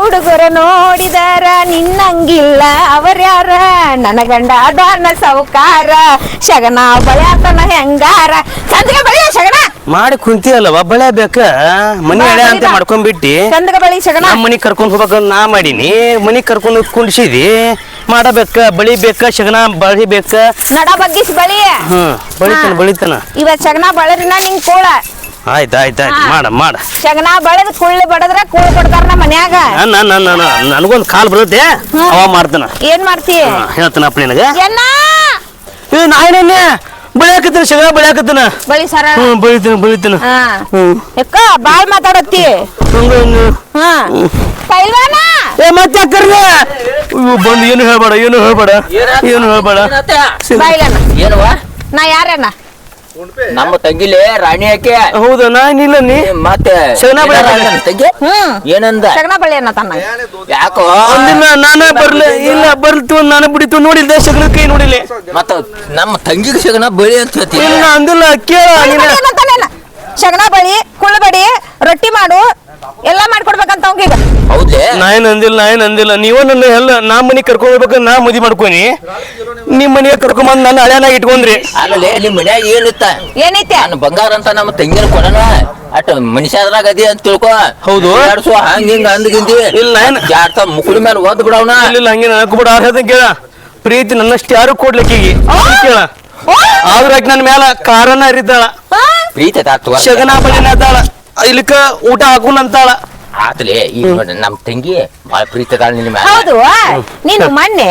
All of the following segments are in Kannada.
ಹುಡುಗರು ನೋಡಿದಾರ ನಿನ್ನಂಗಿಲ್ಲ. ಅವರ್ಯಾರ? ನನ್ನ ಗಂಡ ಅದಾನ ಸೌಕಾರ. ಶಗನ ಬಯಾತನ ಹೆಂಗಾರ? ಚಂದಗ ಬಯ ಶಗನ? ಮಾಡಿ ಕುಂತಿಯಲ್ಲವ ಬಳೆ ಬೇಕ? ಮನಿ ಹಳೆ ಅಂತ. ಮಾಡ್ಕೊಂಡ್ಬಿಟ್ಟಿ? ಚಂದಗ ಬಳಿ ಶಗನ ಮನಿ ಮನಿಗ್ ಕರ್ಕೊಂಡ್ ಹೋಗ್ಬೇಕಂತ ನಾ ಮಾಡೀನಿ. ಮನಿ ಕರ್ಕೊಂಡು ಕುಂಡ್ಸಿದಿ. ಮಾಡಬೇಕ ಬಳಿ ಬೇಕ ಶಗನ ಬಳಿ ಬೇಕ? ನಡ ಬಗ್ಗಿಸಿ ಬಳಿ. ಹ್ಮ್ ಬಳಿತನ ಬಳಿತನ. ಇವತ್ ಶಗನ ಬಳರಿನ ನಿಂಗ್ ಕೋಳ. ಆಯ್ತು ಆಯ್ತು ಆಯ್ತು. ಮಾಡ ಮಾಡ. ಶಗನ ಬಳದ್ ಕುಳ್ಳಿ ಬಡದ್ರ ಕೂಳ್ ಕೊಡ್ತಾರ ನಮ್ಮ ಮನ್ಯಾಗ. ನನ್ನ ನನ್ನ ನನಗೊಂದು ಕಾಲ್ ಬರುತ್ತೆ. ಅವ ಮಾಡ್ತಾನ. ಏನ್ ಮಾಡ್ತೀಯ ಹೇಳ್ತಾನಪ್ಪ ನಿನಗ. ಎನ್ನ? ಏ ನಾಯಿನೇ ಬೆಳ್ಯಾಕತ್ತೀನಿ ಶಗಾ ಬೆಳ್ಯಾಕತ್ತೀನಿ. ಬಳಿ ಸರ. ಹ್ಮ್ ಬೆಳಿತೀನಿ ಬೆಳಿತೀನಿ. ಹಾ. ಹ್ಞೂ ಯಾಕ ಬಾಳ್ ಮಾತಾಡತ್ತಿ. ಹಂಗ. ಹಾ. ಪೈಲ್ವಾನ? ಏ ಮತ್ತೆ ಕರ್ದೆ? ಬಂದು ಏನು ಹೇಳ್ಬೇಡ ಏನು ಹೇಳ್ಬೇಡ ಏನು ಹೇಳ್ಬೇಡ. ಬಾಯ್ಲನ ಏನವ? ನಾ ಯಾರಣ್ಣ? ನಮ್ಮ ತಂಗಿಲೆ ರಾಣಿ ಆಕೆ. ಹೌದಾ? ನಾನಿಲ್ಲ ನೀ? ಮತ್ತೆ ಶಗನ ಅಂದನ ತಂಗಿ? ಏನಂದ? ಶಗನ ಬಳಿ ಅನ್ನ ತನ್ನ. ಯಾಕೋ? ಒಂದಿನ ನಾನೇ ಬರ್ಲಿ ಇಲ್ಲ ಬರ್ತು ನಾನು ಬಿಡಿತು ನೋಡಿಲ್ಲ ಶಗನ ಕೈ ನೋಡಿಲ್ಲ. ಮತ್ತ ನಮ್ಮ ತಂಗಿಗೆ ಶಗನ ಬಳಿ ಅಂತ ಹೇಳ್ತಿ. ಇಲ್ಲ ಅಂದಿಲ್ಲ ಕೇಳ ನೀನ. ಶಗನ ಬಳಿ ಕುಳ್ಳಬಡಿ ರೊಟ್ಟಿ ಮಾಡು ಎಲ್ಲಾ ಮಾಡ್ಕೊಡ್ಬೇಕಂತ ಅವಂಗೀಗ ಹೌದ್ಲೆ ನಾ ಅಂದಿಲ್ಲ ನಾಯನ್ ಅಂದಿಲ್ಲ ನೀವ ನನ್ನ ಎಲ್ಲ ನಾ ಮನಿ ಕರ್ಕೊಂಡ್ ಹೋಗ್ಬೇಕು ನಾ ಮದಿ ಮಾಡ್ಕೊನಿ. ನಿಮ್ ಮನೆಗೆ ಕರ್ಕೊಂಬಂದ್ ನನ್ನ ಹಳೆಯನಾಗ ಇಟ್ಕೊಂಡ್ರಿ. ಆಗಲೇ ನಿಮ್ ಮನ್ಯಾಗ ಏನಿತ್ತ? ಏನೈತೆ? ನಾನು ಬಂಗಾರ ಅಂತ ನಮ್ಮ ತಂಗಿನ ಕೊಡನ ಅಟ್ ಮನುಷ್ಯದ್ರಾಗ ಅದೇ ಅಂತ ತಿಳ್ಕೊ. ಹೌದು. ಎರಡ್ಸು ಹಂಗ ಹಿಂಗ ಅಂದ್ಗಿಂದಿ ಇಲ್ಲ ಏನ್ ಜಾಡ್ತ ಮುಕುಳಿ ಮೇಲೆ ಓದ್ ಬಿಡವನ ಇಲ್ಲ ಹಂಗೆ ನನಗೆ ಬಿಡ. ಅರ್ಹತೆ ಕೇಳ. ಪ್ರೀತಿ ನನ್ನಷ್ಟು ಯಾರು ಕೊಡ್ಲಿಕ್ಕೀಗಿ? ಕೇಳ. ಆದ್ರ ಆಕಿ ನನ್ನ ಮ್ಯಾಲ ಕಾರಣ ಹರಿತಾಳ ಪ್ರೀತಿ ಶಗನ ಬಳಿನ ಅದಾಳ. ಇಲ್ಲಿಕ ಊಟ ಹಾಕೊಂಡಂತಾಳ ಅಂತಾಳ ಆತಲೆ ಈಗ ನೋಡಿ ನಮ್ಮ ತಂಗಿ ಬಾಳ ಪ್ರೀತಿ ಅದಾಳ ನಿನ್ನ ಮ್ಯಾಲ. ಹೌದು ನೀನು ಮೊನ್ನೆ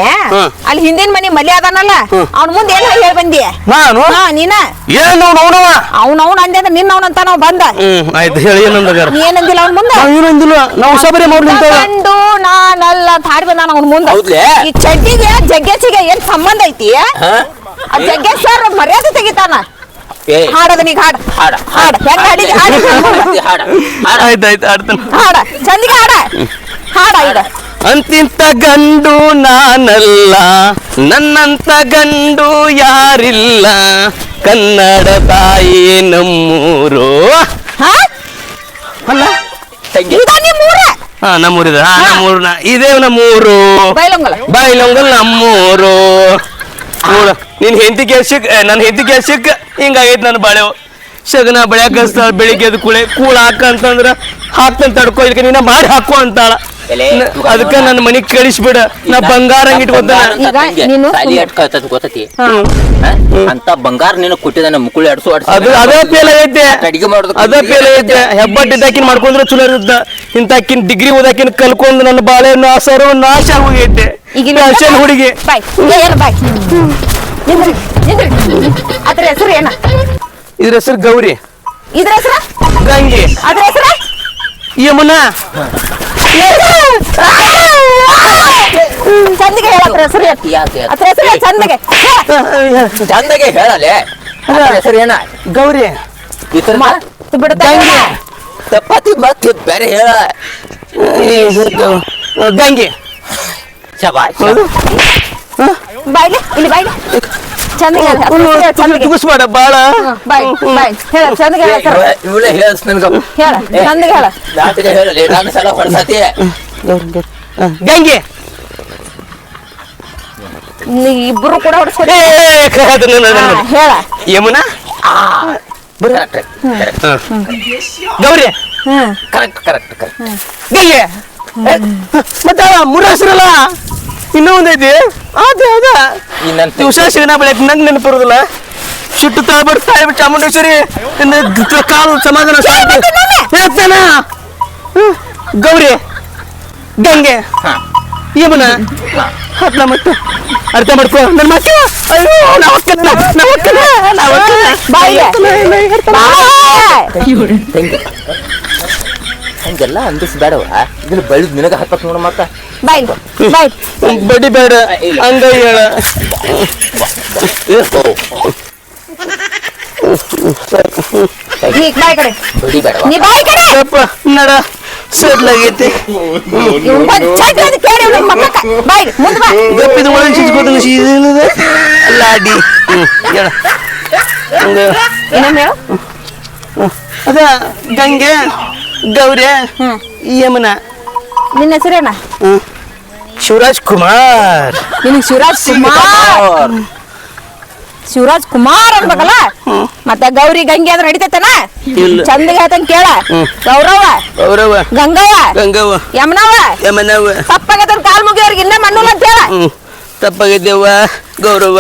ಅಲ್ಲಿ ಹಿಂದಿನ ಮನೆ ಮಲೆ ಅದಾನಲ್ಲ ಅವ್ನ ಮುಂದೆ ಏನ್ ಹೇಳಿ ಬಂದಿ? ನಾನು? ಹಾ ನೀನ? ಏನು ಅವ್ನ ಅವ್ನ? ಅಂದೆ ಅಂದ್ರೆ ನಿನ್ನ ಅವ್ನ ಅಂತ ನಾವ್ ಬಂದ. ಆಯ್ತು ಹೇಳಿ ಏನಂದಿಲ್ಲ ಅವ್ನ ಮುಂದೆ? ನಾವ್ ಏನಂದಿಲ್ಲ ನಾವು ಸಬರಿ ಮಾಡಿ ನಿಂತಾಳ ಗಂಡು ನಾನಲ್ಲ ತಾಡಿ ಬಂದ ಅವ್ನ ಮುಂದೆ. ಹೌದ್ಲೆ? ಈ ಚಡ್ಡಿಗೆ ಜಗ್ಗೇಸಿಗೆ ಏನ್ ಸಂಬಂಧ ಐತಿ? ಆ ಜಗ್ಗೇಶ್ ಸರ್ ಮರ್ಯಾದೆ ತೆಗಿತಾನ? ಹಾಡದ ಹಾಡ ಹಾಡ. ಹಾಡ. ಹೆಂಗ್ ಹಾಡಿದಿ ಹಾಡಿ. ಹಾಡ. ಹಾಡ. ಆಯ್ತು ಆಯ್ತು ಆಡ್ತಾನ ಹಾಡ. ಚಂದಿಗೆ ಹಾಡ. ಹಾಡ ಈಗ. ಅಂತಿಂತ ಗಂಡು ನಾನಲ್ಲ ನನ್ನಂತ ಗಂಡು ಯಾರಿಲ್ಲ. ಕನ್ನಡ ತಾಯಿ ನಮ್ಮೂರು. ಹಾ? ಅಲ್ಲ? ತಂಗಿ. ಇದ ಹಾ ನಮ್ಮೂರಿದ. ಹಾ ನಮ್ಮೂರು ನಾ- ಇದೇ ನಮ್ಮೂರು. ಬೈಲೊಂಗಲ. ಬಾಯಿಲೊಂಗಲ್ ನಮ್ಮೂರು. ನೋಡ ನಿನ್ ಹೆಂಡತಿ ಕೆಲ್ಸಕ್ಕೆ ನನ್ನ ಹೆಂಡತಿ ಕೆಲ್ಸಕ್ ಹಿಂಗಾಗೈತ್ ನನ್ನ ಬಾಳೆವು ಶಗನ ಬೆಳ್ಯಾಕ ಕಳಿಸ್ತಾಳ ಬೆಳಿಗ್ಗೆ ಎದ್ದು ಕುಳೆ ಕೂಳ ಹಾಕ ಅಂತಂದ್ರ ಹಾಕ್ತಂತ ತಡ್ಕೋ ಇದಕ್ಕೆ ನೀನ ಮಾಡಿ ಹಾಕು ಅಂತಾಳ. ಅದಕ್ಕ ನನ್ನ ಮನಿ ಕಳಿಸ್ಬಿಡ ನಾ ಬಂಗಾರ ಇಟ್ಕೊತಾನ. ಗೊತ್ತತಿ. ಅಂತ ಬಂಗಾರ ನಿನ್ನ ಕೊಟ್ಟಿದ್ದಾನೆ ಮುಕುಳಿ ಅಡ್ಸು ಅದು ಅದೇ ಪೇಲ ಐತೆ. ಅಡಿಗೆ ಮಾಡೋದಕ್ಕೆ ಅದೇ ಪೇಲ ಐತೆ. ಹೆಬ್ಬಟ್ಟಿದ್ದಾಕಿನ್ ಮಾಡ್ಕೊಂಡ್ರೆ ಚಲೋ ಇರುತ್ತ ಇಂತಾಕಿನ ಡಿಗ್ರಿ ಓದಾಕಿನ ಕಲ್ಕೊಂಡ್ ನನ್ನ ಬಾಳೆ ನಾಸರು ನಾಶ ಹೋಗೈತೆ ಹುಡುಗಿ. ಬಾಯ್. ಏನು ಬಾಯ್ ನಿಂದ್ರಿ ನಿಂದ್ರಿ ಅದ್ರ ಹೆಸರು ಏನ? ಇದ್ರ ಹೆಸರು ಗೌರಿ. ಇದ್ರ ಹೆಸರ? ಗಂಗಿ. ಅದ್ರ ಹೆಸರ? ಯಮುನಾ. ಚಂದಿಗೆ ಹೇಳ ಅದ್ರ ಹೆಸರು? ಅದ್ರ ಹೆಸರು ಚಂದಗೆ? ಚಂದಿಗೆ ಹೇಳ. ಚಂದಗೆ ಹೇಳಲೆ ಹೆಸರು ಏನ? ಗೌರಿ. ಈ ತರ ತಪ್ಪತಿ ಬಿಡ್ತಾ ಇಲ್ಲ. ಚಪಾತಿ ಮತ್ತೆ ಬೇರೆ ಹೇಳ. ಗಂಗೆ. ಶಬಾಷ್. ಬಾಯ್ಲಿ ಇಲ್ಲಿ ಬಾಯ್ಲಿ. ಚಂದಿಗೆ ತುಗಿಸ್ಬೇಡ ಬಾಳ. ಬಾಯ್ ಬಾಯ್. ಹೇಳ ಚಂದಿಗೆ ಹೇಳ ಇವಳೆ ಹೇಳಸ್ ನನ್ಗ. ಹೇಳ ಚಂದಿಗೆ ಹೇಳ. ನಾಟಿಗೆ ಹೇಳಲಿ ನಾನು ಸಲ ಹೊಡ್ಸತಿ ಗಂಗೆ. ನೀ ಇಬ್ರು ಕೂಡ ನನ್ನ. ಹೇಳ. Yamuna? Correct. Gauri. Correct correct correct. Gange. ಮತ್ತ ಮೂರು ಹೆಸರಲ್ಲ ಇನ್ನೂ ಒಂದೈತಿ ಅದೇ ಅದ ಈ ನನ್ ದಿವಸ ಶಿವನ ಬೆಳಕ್ ನಂಗೆ ನೆನಪಿರೋದಿಲ್ಲ ಸಿಟ್ಟು ತಾಳ್ಬಿಟ್ಟು ತಾಳ್ಬಿಟ್ಟು ಚಾಮುಂಡೇಶ್ವರಿ ನಿನ್ನ ಗ- ಕಾಲು ಸಮಾಧಾನ ಸಾಕು. ಹೇಳ್ತಾನ ಹ್ಮ್. ಗೌರಿ ಗಂಗೆ ಹಾ. ಯಮುನ ಮತ್ತೆ ಅರ್ಥ ಮಾಡ್ಕೋ ನನ್ನ ಮಕ್ಕ ಅಯ್ಯೋ ನಾ ಒಕ್ಕಲ್ಲ ನಾ ಒಕ್ಕಲ್ಲ ನಾ ಒಕ್ಕಲ್ಲ ಬಾಯಿಗೆ. ಬಾಯ್. ಹಂಗೆಲ್ಲ ಅಂದಿಸ್ಬೇಡವ ಇದನ್ನ ಬಳಿದ್ ನಿನಗ ಹತ್ತಕ್ ನೋಡ ಮತ್ತ. ಬಾಯ್ ಬಾಯ್. ಬಡಿ ಬೇಡ ಹಂಗ ಹೇಳ. ಈಗ ಬಾಯ್ ಕಡೆ. ಬಡಿ ಬೇಡ ನೀ ಬಾಯ್ ಕಡೆ. ಯಪ್ಪ ನಡ ಸಡ್ಲಾಗೈತಿ. ಬಾಯ್ ಮುಂದ್ ಬಾ. ಗಪ್ಪಿದ ಒಳಗೆ ಸೀದನದ ಲಾಡಿ. ಹೇಳ. ಹಂಗ ಇನ್ನೊಮ್ಮೆ ಹೇಳು. ಅದ ಗಂಗೆ. ಗೌರಿ ಯಮನ. ನಿನ್ನ ಹೆಸರೇನ. ಶಿವರಾಜ್ ಕುಮಾರ್. ನಿನ್ ಶಿವರಾಜ್ ಕುಮಾರ್? ಶಿವರಾಜ್ ಕುಮಾರ್ ಅನ್ಬೇಕಲ್ಲ? ಮತ್ತೆ ಗೌರಿ ಗಂಗೆ ಅಂದ್ರೆ ನಡಿತೈತನ? ಚಂದ ಹೇಳ್ತಂಗ್ ಕೇಳ. ಗೌರವ. ಗೌರವ. ಗಂಗವ್ವ. ಗಂಗವ್ವ. ಯಮನವ್ವ. ಯಮನವ್ವ. ತಪ್ಪಾಗೈತನ್ ಕಾಲ್ ಮುಗಿಯವ್ರಿಗೆ ಇನ್ನ ಮಣ್ಣುಲ್ಲ ಅಂತ ಹೇಳ. ತಪ್ಪಾಗಿದ್ದೇವ ಗೌರವ.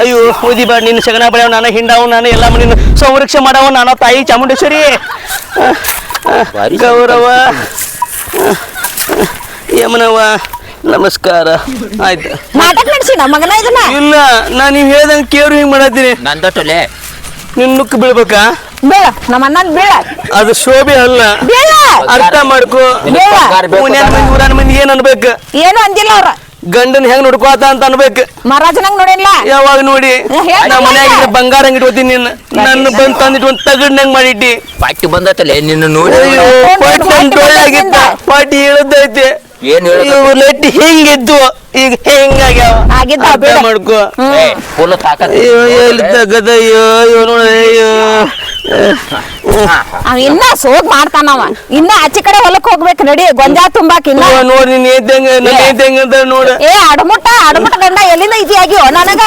ಅಯ್ಯೋ ಓದಿ ಬಾ ನಿನ್ನ ಶಗನ ಬಳಿಯವ ನಾನು ಹಿಂಡಾವ ನಾನು ಎಲ್ಲ ನಿನ್ನ ಸಂರಕ್ಷಣೆ ಮಾಡವ ನಾನು ತಾಯಿ ಚಾಮುಂಡೇಶ್ವರಿ. ಗೌರವ. ಯಮನವ ನಮಸ್ಕಾರ. ಆಯ್ತು. ನಾಟಕ ನಡೆಸಿ ನಮ್ಮ ಮಗನ ಇದನ್ನ? ಇಲ್ಲ ನಾನು ನೀವು ಹೇಳ್ದಂಗೆ ಕೇಳು ಹಿಂಗೆ ಮಾಡತ್ತೀನಿ. ನಂದೊಟ್ಟಲೆ ನಿನ್ ನುಕ್ ಬೀಳ್ಬೇಕಾ? ಬೀಳ ನಮ್ಮ ಅಣ್ಣನ್ ಬೇಡ ಅದು ಶೋಭೆ ಅಲ್ಲ. ಬೀಳ. ಅರ್ಥ ಮಾಡ್ಕೋ. ಬೇಡ. ಊರಾನ ಮಂದಿ ಏನ್ ಅನ್ಬೇಕು? ಏನು ಅಂದಿಲ್ಲ ಅವ್ರ. ಗಂಡನ್ ಹೆಂಗ್ ನೋಡ್ಕೋತ ಅಂತ ಅನ್ಬೇಕು. ಮಹಾರಾಜನಂಗ್ ನೋಡಿಲ್ಲ ಯಾವಾಗ ನೋಡಿ? ನಮ್ಮ ಮನ್ಯಾಗ ಬಂಗಾರ ಹಂಗ್ ಇಟ್ಕೋತೀನಿ ನಿನ್ನ. ನನ್ನ ಬಂದ್ ತಂದಿಟ್ಟು ತಗಡ್ ತಗಡ್ನಂಗ್ ಮಾಡಿಟ್ಟಿ? ಪಾಟಿ ಬಂದೈತಲ್ಲ ನಿನ್ನ ನೋಡಿ ಪಾಟಿ ಮಾಡಿ ನನ್ ಏನ್ ಹೇಳೋದು? ಇವು ಲಟ್ಟಿ ಹಿಂಗಿದ್ದು ಈಗ ಹೆಂಗಾಗ್ಯಾವ? ಆಗಿದ್ದ ಅರ್ಥ ಬೇಡ. ಮಾಡ್ಕೋ. ಫುಲ್ ತಾಕತ್ ಅಯ್ಯೋ ಎಲ್ಲಿ ತಗದ? ಅಯ್ಯೋ ಅಯ್ಯೋ ನೋಡ ಅಯ್ಯೋ. ಅವ ಇನ್ನ ಸೋಗ್ ಮಾಡ್ತಾನವ ಇನ್ನ ಆಚೆ ಕಡೆ ಹೊಲಕ್ ಹೋಗ್ಬೇಕು. ನಡಿ ಗೊಂಜಾಳ ತುಂಬಾಕ್ ಇನ್ನ. ನೋಡ್ ನೀನ್ ಏತಂಗ ನನ್ನ ಏತಂಗ ಅಂತ ನೋಡ. ಏ ಅಡಮುಟ್ಟ ಅಡಮುಟ್ಟ ಗಂಡ ಎಲ್ಲಿಂದ ಇದಿ ಆಗಿಯೋ? ನನಗ.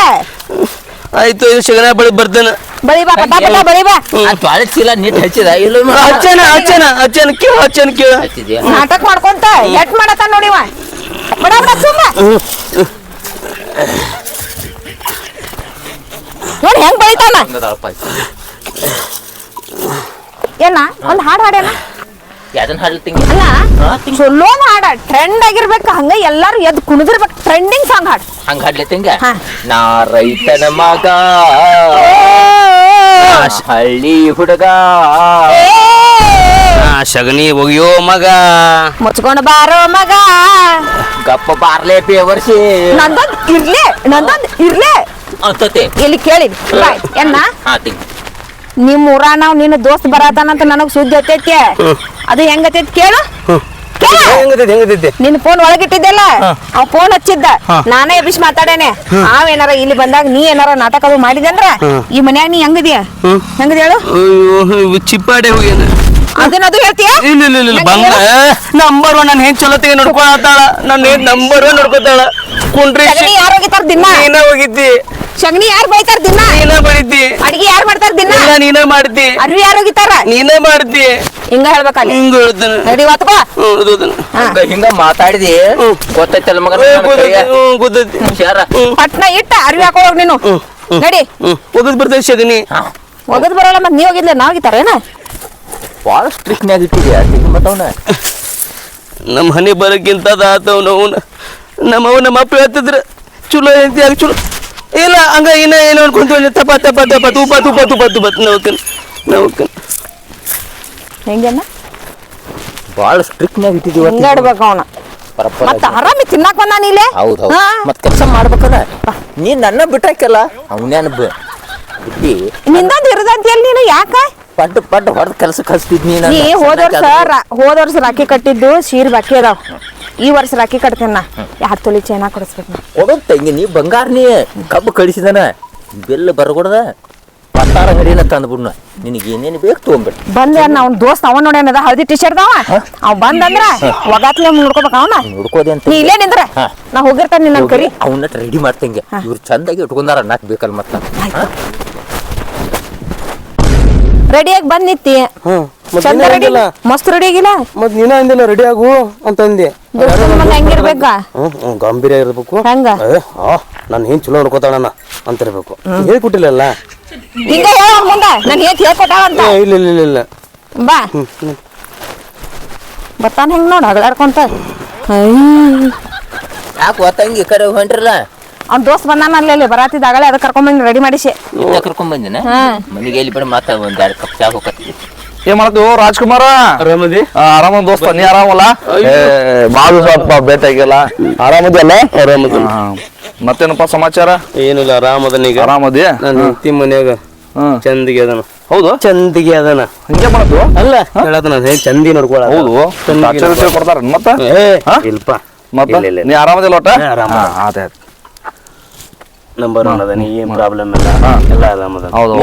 ಆಯ್ತು ಇದು ಶಗನ ಬಳಿ ಬರ್ತಾನ. ಬಳಿ ಬಾ ಪಟ ಪಟ ಬಳಿ ಬಾ ತ್ವಾಳೆ ಚೀಲ ನೀಟ್ ಹಚ್ಚಿದ. ಇಲ್ಲ ಹಚ್ಚನ ಹಚ್ಚನ ಹಚ್ಚನ ಕೇಳ ಹಚ್ಚನ ಕೇಳ. ನಾಟಕ ಮಾಡ್ಕೊಂತ ಎಟ್ ಮಾಡತ್ತ ನೋಡಿವ ಬಡ ಬಡ ಸುಮ್ಮ. ನೋಡಿ ಹೆಂಗ್ ಬಳಿತಾನ ಏನ ಒಂದ್ ಹಾಡ್ ಹಾಡೇನ ಯಾವ್ದನ್ ಹಾಡ್ಲಿ ತಿಂಗಿ ಅಲ್ಲ ಚಲೋ ಹಾಡ ಟ್ರೆಂಡ್ ಆಗಿರ್ಬೇಕು ಹಂಗ ಎಲ್ಲಾರು ಎದ್ ಕುಣಿದಿರ್ಬೇಕು ಟ್ರೆಂಡಿಂಗ್ ಸಾಂಗ್ ಹಾಡ್. ಹಂಗ ಹಾಡ್ಲಿ ತಿಂಗ? ಹಾ. ನಾ ರೈತನ ಮಗ. ಹಳ್ಳಿ ಹುಡುಗ. ಸಗಣಿ ಒಗಿಯೋ ಮಗ. ಮುಚ್ಕೊಂಡು ಬಾರೋ ಮಗ. ಗಪ್ಪ ಬಾರ್ಲೆ ಪೇವರ್ಸಿ. ನಂದೊಂದ್ ಇರ್ಲೆ ನಂದೊಂದ್ ಇರ್ಲೆ. ಅಂತತೆ ಇಲ್ಲಿ ಕೇಳಿ. ಬಾಯ್ ಎನ್ನ ತಿಂಗ್ ನಿಮ್ ಊರ ನಾವ್ ನಿನ್ನ ದೋಸ್ತ್ ಬರತಾನಂತ ನನಗ್ ಸುದ್ದಿ ಹತ್ತೈತಿ. ಅದು ಹೆಂಗತೈತಿ ಕೇಳು. ನಿನ್ ಫೋನ್ ಒಳಗಿಟ್ಟಿದ್ದೆಲ್ಲ? ಅವ್ ಫೋನ್ ಹಚ್ಚಿದ್ದ. ನಾನೇ ಎಬ್ಬಿಸಿ ಮಾತಾಡೇನೆ. ಅವ್ ಏನಾರ ಇಲ್ಲಿ ಬಂದಾಗ ನೀ ಏನಾರ ನಾಟಕ ಅದು ಮಾಡಿದೆ ಈ ಮನ್ಯಾಗ ನೀ ಹೆಂಗದಿಯ? ಹೆಂಗದ ಹೇಳು? ಚಿಪ್ಪಾಡೆ ಹೋಗ್ಯಾನ. ಅದನ್ನದು ಹೇಳ್ತೀಯ? ಇಲ್ಲ ಇಲ್ಲ ಇಲ್ಲ ಹೆಂಗ್ ಬಂದ ನಂಬರ್ ಒನ್ ನನ್ನ ಹೆಂಗ್ ಚಲೋತ್ತಿಗೆ ನೋಡ್ಕೊಳತ್ತಾಳ? ನನ್ನ ನಂಬರ್ ಒನ್ ನೋಡ್ಕೊತಾಳ? ಕುಂಡ್ರಿ ಯಾರು ಹೋಗಿತಾರ ದಿನ? ನೀನ ಹೋಗಿದ್ದಿ. ಸಗಣಿ ಯಾರು ಬೈತಾರ ದಿನ? ನೀನ ಬೈತಿ ಅಡಿಗೆ ಯಾರು ಮಾಡ್ತಾರ ದಿನ? ಇಲ್ಲ ನೀನ ಮಾಡ್ತಿ ಅರ್ವಿ ಯಾರು ಹೋಗಿತಾರ ನೀನ ಮಾಡ್ತಿ ಹಿಂಗ ಹೇಳ್ಬೇಕಲ್ಲ ಹಿಂಗ ಹೇಳ್ತಾನ. ಅಡಿ ಒತ್ಕೋ. ಹಂಗ ಹಿಂಗ ಮಾತಾಡಿದಿ. ಗೊತ್ತೈತಲ್ಲ ಮಗ ಗೊತ್ತೈತಿ, ಹುಷಾರ. ಪಟ್ನ ಇಟ್ಟ ಅರ್ವಿ ಹಾಕೋಗ್ ನೀನು. ನಡಿ. ಒಗದ್ ಹೋಗದ್ ಬರ್ತೈತಿ ಹಾ. ಒಗದ್ ಬರಲ್ಲ ಮತ್ತೆ ನೀ ಹೋಗಿದ್ಲೆ ನಾವು ಹೋಗಿತಾರ ಏನ? ಭಾಳ ಸ್ಟ್ರಿಕ್ಟ್ನ್ಯಾಗ ಇಟ್ಟಿದ್ಯಾ? ಮತ್ತವನ ನಮ್ಮ ಹನಿ ಬರಕ್ಕಿಂತ ಆತವ್ ನಮ್ಮವ್ ನಮ್ಮ ಅಪ್ಪ ಹೇಳ್ತಿದ್ರ ಚಲೋ ಐತಿ ಆಗ ಚಲೋ? ಇಲ್ಲ ಹಂಗ ಇನ್ನ ಏನೋ ಕುಂತು ತಪ್ಪ ತಪ್ಪ ತಪ್ಪ ತೂಪ ತೂಪ ತೂಪ ತೂಪ ನವಕನ್ ನವಕನ್ ಹೆಂಗೇನ ಭಾಳ ಸ್ಟ್ರಿಕ್ಟ್ ನಾಗ ಇಟ್ಟಿದ್ದೀವಿ ಹಿಂಗಾಡ್ಬೇಕು ಅವನ. ಮತ್ತೆ ಆರಾಮಿ ತಿನ್ನಾಕ ಬಂದಾನ ಇಲ್ಲೇ? ಹೌದು ಹೌದು. ಹಾ? ಮತ್ ಕೆಲಸ ಮಾಡ್ಬೇಕಲ್ಲ. ನೀ ನನ್ನ ಬಿಟ್ಟಾಕಲ್ಲ ಅವನೇನ ಬಿಟ್ಟಿ. ನಿಂದೊಂದ್ ಇರದಂತಿಯಲ್ ನೀನು ಯಾಕ? ಪಟ್ ಪಟ್ ಹೊಡೆದ ಕೆಲಸ ಕಲಿಸ್ತಿದ್ ನಾನು ನೀ ಹೋದ ವರ್ಷ ರಾ- ಹೋದ ವರ್ಷ ರಾಖಿ ಕಟ್ಟಿದ್ದು ಸೀರ್ ಬಾಕಿ ಅದಾವ. ಈ ವರ್ಷ ರಾಕಿ ಕಟ್ತೇನ ನಾ. ಯಾರ್ ತೊಲಿ ಚೈನ ಕೊಡಿಸ್ಬೇಕು ನಾ. ಹೋಗೋದ್ ತಂಗಿ ನೀ ಬಂಗಾರ ನೀ ಕಬ್ಬು ಕಳಿಸಿದನ ಬೆಲ್ಲ ಬರಗೊಡದ ಬಂಗಾರ ಹರಿನ ತಂದ್ಬಿಡ್ನ. ನಿನಗೆ ಏನೇನು ಬೇಕು ತೊಗೊಂಬಿಟ್ಟು ಬಂದ ಅವ್ನ ದೋಸ್ತ ಅವ ನೋಡ್ಯಾನದ ಹಳದಿ ಟಿ ಶರ್ಟ್ ಅವ. ಅವ್ ಬಂದಂದ್ರ ಒಗಾತ್ಲೆ ನೋಡ್ಕೋಬೇಕು ಅವನ. ನೋಡ್ಕೋದೆ ಅಂತ ನೀ ಇಲ್ಲೇ ನಿಂದ್ರ. ನಾ ಹೋಗಿರ್ತಾನೆ ನಿನ್ನ ಕರಿ. ಅವನ್ನ ರೆಡಿ ಮಾಡ್ತಂಗೆ. ಇವ್ರು ಚಂದಾಗಿ ಇಟ್ಕೊಂಡಾರ ನಾಕ್ ಬೇಕಲ್ಲ ಮತ್ತ ರೆಡಿಯಾಗಿ ಬಂದ್ ನಿತ್ತಿ. ಹ್ಮ್. ಚಂದ ರೆಡಿ ಮಸ್ತ್ ರೆಡಿ ಆಗಿಲ್ಲ? ಮತ್ ನೀನ ಅಂದಿಲ್ಲ ರೆಡಿ ಆಗು ಅಂತ ಅಂದಿ. ಮಂದಿ ಹೆಂಗಿರ್ಬೇಕ ಹ್ಮ್ ಹ್ಮ್ ಗಾಂಭೀರ್ಯ ಇರ್ಬೇಕು. ಹೆಂಗ? ಏ ಆ ನಾನು ಏನ್ ಚಲೋ ನೋಡ್ಕೋತಾಳಣ್ಣ ಅಂತ ಇರ್ಬೇಕು. ಹೇಳ್ಕೊಟ್ಟಿಲ್ಲಲ್ಲ? ಹಿಂಗ ಹೇಳ ಮುಂದ. ನನ್ ಏತ್ ಹೇಳ್ಕೊಟ್ಟಾವ ಅಂತ ಏ, ಇಲ್ಲ ಇಲ್ಲ ಇಲ್ಲ ಇಲ್ಲ. ಬಾ. ಬರ್ತಾನ ಹೆಂಗ್ ನೋಡ್ ಹಗಲಾಡ್ಕೊಂತ. ಯಾಕೆ ಒತ್ತಂಗಿ ಈ ಕಡೆ ಹೊಂಟ್ರಲ್ಲ? ಅವ್ನ ದೋಸ್ತ್ ಬಂದಾನ ಅಲ್ಲಿ ಬರಾತಿದ್ದ ಆಗಲೇ ಅದಕ್ಕೆ ಕರ್ಕೊಂಬಂದ್ ರೆಡಿ ಮಾಡಿಸಿ. ಇತ್ತ ಕರ್ಕೊಂಡ್ ಬಂದಿನ ಮನೆಗೆ ಎಲ್ಲಿ ಬಿಡ ಮಾತ ಒಂದ್ ಎರಡು ಕಪ್ ಚಾ ಹೋಗತ್ತಿ ಏನ್ ಮಾಡ್ತೀವಿ ರಾಜ್ಕುಮಾರ. ಆರಾಮದಿ? ಆರಾಮ ದೋಸ್ತ ನೀ ಆರಾಮಲ್ಲ? ಏ, ಬಾಳ ಸ್ವಲ್ಪ ಭೇಟಿ ಆಗಿಲ್ಲ. ಆರಾಮದಿಯಲ್ಲ? ಆರಾಮದ. ಮತ್ತೇನಪ್ಪ ಸಮಾಚಾರ? ಏನಿಲ್ಲ ಆರಾಮದನೀಗ ಆರಾಮದಿ? ನನ್ನ ಹೆಂಡತಿ ಮನ್ಯಾಗ ಚಂದಿಗೆ ಅದನ. ಹೌದು? ಚಂದಿಗೆ ಅದನ. ಹಂಗೆ ಮಾಡದು? ಅಲ್ಲ ಹೇಳದನ ಚಂದಿ ನೋಡ್ಕೊಳ ಹೌದು. ಕೊಡ್ತಾರ ಮತ್ತ? ಇಲ್ಪ. ಮತ್ತ? ಇಲ್ಲ, ಇಲ್ಲ, ಇಲ್ಲ. ನೀ ಆರಾಮದಿಲ್ಲ ಒಟ್ಟ? ಆರಾಮ. ಆತ್. ನಂಬರ್ ಒನ್ ಅದ ಏನ್ ಪ್ರಾಬ್ಲಮ್ ಇಲ್ಲ? ಎಲ್ಲ ಆರಾಮ ಅದಾನ ಹೌದು?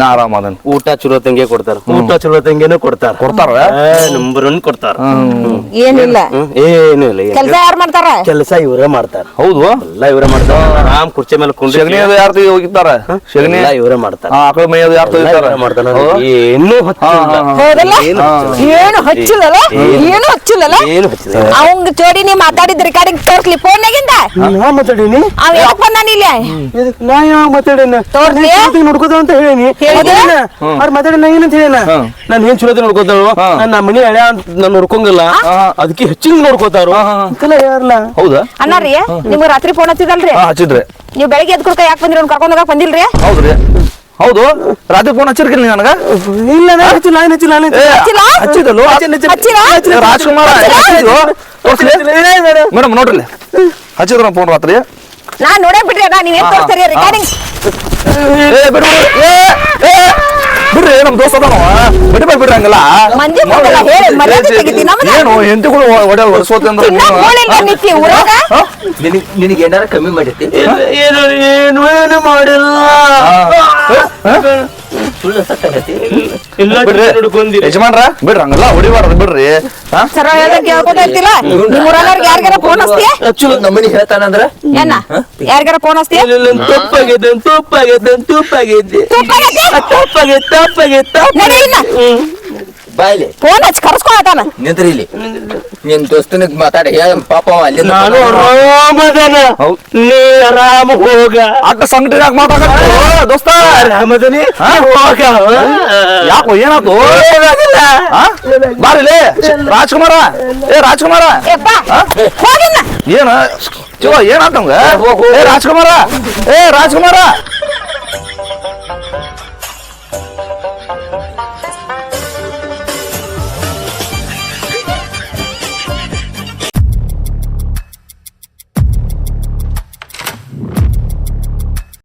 ನಾ ಆರಾಮ ಅದನ್. ಊಟ ಚಲೋ ತಂಗೆ ಕೊಡ್ತಾರ. ಊಟ ಚಲೋ ತಂಗೆನೂ ಕೊಡ್ತಾರ. ಕೊಡ್ತಾರ? ನಂಬರ್ ಒನ್ ಕೊಡ್ತಾರ. ಏನಿಲ್ಲ. ಏನು? ಇಲ್ಲ ಕೆಲಸ ಯಾರು ಮಾಡ್ತಾರ? ಕೆಲಸ ಇವರೇ ಮಾಡ್ತಾರ. ಹೌದು? ಎಲ್ಲ ಇವರೇ ಮಾಡ್ತಾರ. ಆರಾಮ್ ಕುರ್ಚಿ ಮೇಲೆ ಕುಂಡ್ರಿ ಸಗಣಿ ಅದು ಯಾರು ತೆಗಿ ಹೋಗಿತ್ತಾರ ಸಗಣಿ ಎಲ್ಲ ಇವರೇ ಮಾಡ್ತಾರ. ಆಕಳ ಮೈ ಅದು ಯಾರು ತೆಗಿತಾರ ಮಾಡ್ತಾರ. ಏನು ಹಚ್ಚಿಲ್ಲ. ಹೌದಲ್ಲ? ಏನು ಹಚ್ಚಿಲ್ಲ. ಏನು ಹಚ್ಚಿಲ್ಲಲ್ಲ? ಏನು ಹಚ್ಚಿಲ್ಲಲ್ಲ? ಏನು ಹಚ್ಚಿಲ್ಲ. ಅವಂಗ ಜೋಡಿ ನೀ ಮಾತಾಡಿದ ರೆಕಾರ್ಡಿಂಗ್ ತೋರ್ಸ್ಲಿ ಫೋನ್ನಾಗಿಂದ ನಾ ಮಾತಾಡೀನಿ? ಅವ ಯಾಕೆ ಬಂದಾನ ಇಲ್ಲಿ? ಇದಕ್ ನಾ ಯಾವ ಮಾತಾಡೇನ? ತೋರ್ಸ್ಲಿ ನೋಡ್ಕೋತ ಅಂತ ಹೇಳಿನಿ. ಹೇಳಿದೆ? ಅವ್ರ ಮಾತಾಡಿ ನಾ ಏನಂತ ಹೇಳ ನಾನು ಏನ್ ಚಲೋ ನೋಡ್ಕೋತಾಳು? ನನ್ನ ಮನಿ ಹಳೆ ನಾನು ನೋಡ್ಕೊಂಗಿಲ್ಲ. ಅದಕ್ಕೆ ಹೆಚ್ಚಿನ ನೋಡ್ಕೋತಾರು. ಅಂತೆಲ್ಲ ಯಾರಲ್ಲ ಹೌದಾ? ಅಣ್ಣಾರಿ ನಿಮ್ಗೆ ರಾತ್ರಿ ಫೋನ್ ಹಚ್ಚಿದಲ್ರಿ? ಹಾ ಹಚ್ಚಿದ್ರಿ. ನೀವು ಬೆಳಿಗ್ಗೆ ಎದ್ ಕುಡ್ಕ ಯಾಕೆ ಬಂದ್ರಿ? ಅವ್ನು ಕರ್ಕೊಂಡ್ ಹೋಗಕ್ ಬಂದಿಲ್ರಿ? ಹೌದ್ರಿ. ಹೌದು. ರಾತ್ರಿ ಫೋನ್ ಹಚ್ಚಿರ್ಕಿಲ್ಲ ನನಗ? ಇಲ್ಲ ನಾ ಹಚ್ಚಿಲ್ಲ ನಾನು ಹಚ್ಚಿಲ್ಲ ನಾನು ಏ, ಹಚ್ಚಿಲ್ಲ? ಹಚ್ಚಿದಲ್ವ? ಹಚ್ಚಿಲ್ಲ? ಏ, ರಾಜ್ಕುಮಾರ ಹಚ್ಚಿದ್ವು? ತೋರ್ಸ್ಲಿ? ಮೇಡಮ್ ನೋಡ್ರಿ ಹಚ್ಚಿದ್ರ ಫೋನ್ ರಾತ್ರಿ. ನಾನ್ ನೋಡೇ ಬಿಡ್ರಿ ಅಣ್ಣ ನೀವೇನ್ ತೋರಿಸ್ತೀರಿ ರೆಕಾರ್ಡಿಂಗ್ ಏ ಬಿಡ್ರಿ ಏ ಏ ಬಿಡ್ರಿ ನಮ್ ದೋಸ್ತ ಅದಾನವ ಬಿಡಿ ಬಿಡಿ ಬಿಡ್ರಿ ಹಂಗಲ್ಲ ಮಂದಿ ಮುಂದೆಲ್ಲ ಹೇಳಿ ಮರ್ಯಾದೆ ತೆಗಿತಿ ನಮ್ದ ಏನು ಹೆಂಡತಿಗಳು ಒಡೆ ಒರೆಸೋತೆ ಅಂದ್ರೆ ತಿನ್ನ ಕೋಳಿಲ್ಲ ನಿತ್ತಿ ಊರಾಗ ನಿನಗ್ ನಿನಗೆ ಏನಾರ ಕಮ್ಮಿ ಮಾಡೈತಿ ಏನು ಏನು ಏನು ಮಾಡಿಲ್ಲ ಸುಳ್ಳು ಸತ್ತಾಗೈತಿ ಇಲ್ಲ ಯಜಮಾನ್ರ ಬಿಡ್ರಿ ಹಂಗಲ್ಲ ಹೊಡಿಬಾರ್ದು ಬಿಡ್ರಿ. ಹಾ? ಸರ ಹೇಳ್ದಂಗೆ ಕೇಳ್ಕೊತ ಇರ್ತಿಲ್ಲ ನಿಮ್ ಊರಲ್ಲವ್ರಿಗೆ ಯಾರಿಗಾರ ಫೋನ್ ಹಚ್ತೀಯ? ನಮ್ಮನಿ ಹೇಳ್ತಾನಂದ್ರ ಏನ? ಯಾರಿಗಾರ ಫೋನ್ ಹಚ್ತೀಯ? ತಪ್ಪಾಗೈತೆ ತಪ್ಪಾಗೈತೆ ತಪ್ಪಾಗೈತೆ ತಪ್ಪಾಗೈತೆ? ತಪ್ಪಾಗೈತೆ ತಪ್ಪಾಗೈತೆ ಇನ್ನ. ಬಾಯ್ಲಿ ಫೋನ್ ಹಚ್ಚಿ ಕರ್ಸ್ಕೊಳತಾನ ನಿಂದ್ರಿ ಇಲ್ಲಿ. ನಿನ್ ದೋಸ್ತನಿಗ್ ಮಾತಾಡಿ ಹೇಳ ಪಾಪ ಅವ ಅಲ್ಲಿಂದ ನಾನು ರಾಮದನ ಹೌದ್. ನೀ ಆರಾಮ ಹೋಗ. ಅಕ್ಕ ಸಂಗಟಿನಾಗ ಮಾತಾಡ ದೋಸ್ತ. ರಾಮದನಿ ಹೋಗ. ಯಾಕೋ ಏನಾತು ಹಾ? ಬಾರಿಲೇ ರಾಜ್ಕುಮಾರ. ಏ ರಾಜ್ಕುಮಾರ. ಏನ? ಚಲೋ ಏನಾತಂಗ ಏ ರಾಜ್ಕುಮಾರ. ಏ ರಾಜ್ಕುಮಾರ.